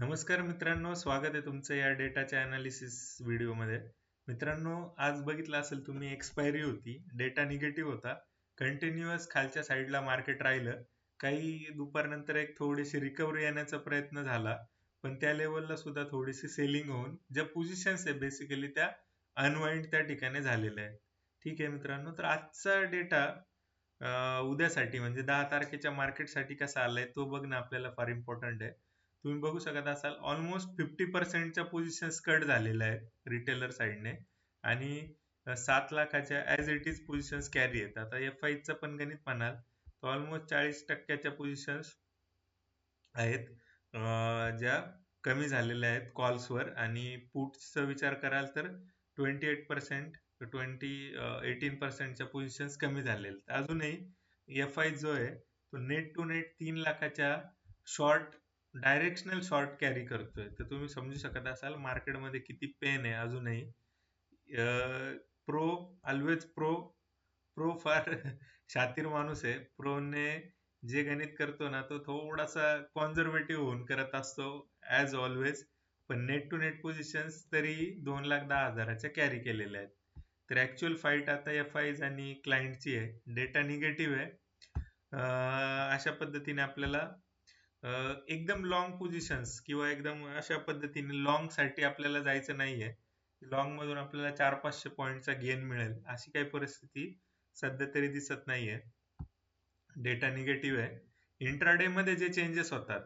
नमस्कार मित्रांनो स्वागत आहे तुमचं या डेटाच्या अनालिसिस व्हिडिओमध्ये मित्रांनो आज बघितलं असेल तुम्ही एक्सपायरी होती डेटा निगेटिव्ह होता. कंटिन्युअस खालच्या साईडला मार्केट राहिलं. काही दुपारनंतर एक थोडीशी रिकव्हरी येण्याचा प्रयत्न झाला. पण त्या लेवलला सुद्धा थोडीशी सेलिंग होऊन ज्या पोझिशन्स आहे बेसिकली त्या अनवाइंड त्या ठिकाणी झालेल्या आहेत. ठीक आहे मित्रांनो तर आजचा डेटा उद्यासाठी म्हणजे दहा तारखेच्या मार्केटसाठी कसा आलाय तो बघणं आपल्याला फार इम्पॉर्टंट आहे. तुम्ही बघू शकत असाल ऑलमोस्ट फिफ्टी पर्सेंटच्या पोझिशन्स कट झालेल्या आहेत रिटेलर साईडने आणि सात लाखाच्या as it is positions carry आहेत. आता एफ आयचं पण गणित म्हणाल तर ऑलमोस्ट चाळीस टक्क्याच्या पोझिशन्स आहेत ज्या कमी झालेल्या आहेत कॉल्सवर आणि पुटचा विचार कराल तर twenty eight percent twenty eighteen पर्सेंटच्या positions कमी झालेल्या अजूनही एफ आय जो आहे तो नेट टू नेट तीन लाखाच्या शॉर्ट डायरेक्शनल शॉर्ट कॅरी करतोय. तर तुम्ही समजू शकत असाल मार्केटमध्ये किती पेन आहे अजूनही. प्रो ऑलवेज प्रो प्रो फार शातीर माणूस आहे. प्रोने जे गणित करतो ना तो थोडासा कॉन्झर्वेटिव्ह होऊन करत असतो ऍज ऑलवेज पण नेट टू नेट पोझिशन्स तरी दोन लाख दहा हजाराच्या कॅरी केलेल्या आहेत. तर ऍक्च्युअल फाईट आता एफ आयज आणि क्लायंटची आहे. डेटा निगेटिव्ह आहे. अशा पद्धतीने आपल्याला एकदम लॉंग पोझिशन्स किंवा एकदम अशा पद्धतीने लॉंगसाठी आपल्याला जायचं नाहीये. लॉंग मधून आपल्याला चार पाचशे पॉईंटचा गेन मिळेल. अशी काही परिस्थिती सध्या तरी दिसत नाहीये. डेटा निगेटिव्ह आहे. इंट्राडे मध्ये जे चेंजेस होतात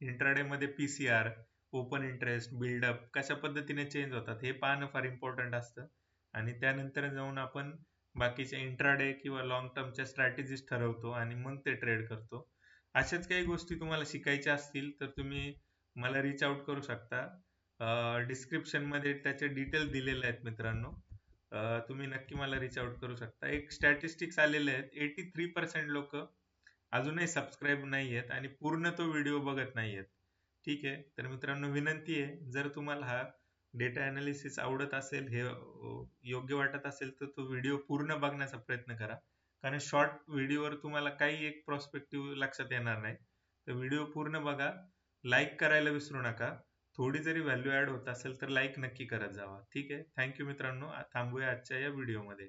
इंट्राडे मध्ये पीसीआर ओपन इंटरेस्ट बिल्डअप कशा पद्धतीने चेंज होतात हे पाहणं फार इम्पॉर्टंट असतं. आणि त्यानंतर जाऊन आपण बाकीच्या इंट्राडे किंवा लॉंग टर्मच्या स्ट्रॅटेजीज ठरवतो आणि मग ते ट्रेड करतो. अशाच काही गोष्टी तुम्हाला शिकायच्या असतील तर तुम्ही मला रीच आउट करू शकता. डिस्क्रिप्शनमध्ये त्याचे डिटेल दिलेले आहेत मित्रांनो. तुम्ही नक्की मला रीच आउट करू शकता. एक स्टॅटिस्टिक्स आलेले आहेत. एटी थ्री पर्सेंट लोक अजूनही सबस्क्राईब नाही आहेत आणि पूर्ण तो व्हिडिओ बघत नाही आहेत. ठीक आहे? तर मित्रांनो विनंती आहे जर तुम्हाला हा डेटा अनालिसिस आवडत असेल हे योग्य वाटत असेल तर तो व्हिडिओ पूर्ण बघण्याचा प्रयत्न करा. कारण शॉर्ट व्हिडिओवर तुम्हाला काही एक प्रॉस्पेक्टिव्ह लक्षात येणार नाही. तर व्हिडिओ पूर्ण बघा. लाईक करायला विसरू नका. थोडी जरी व्हॅल्यू ऍड होत असेल तर लाईक नक्की करत जावा. ठीक आहे? थँक्यू मित्रांनो. थांबूया आजच्या या व्हिडिओमध्ये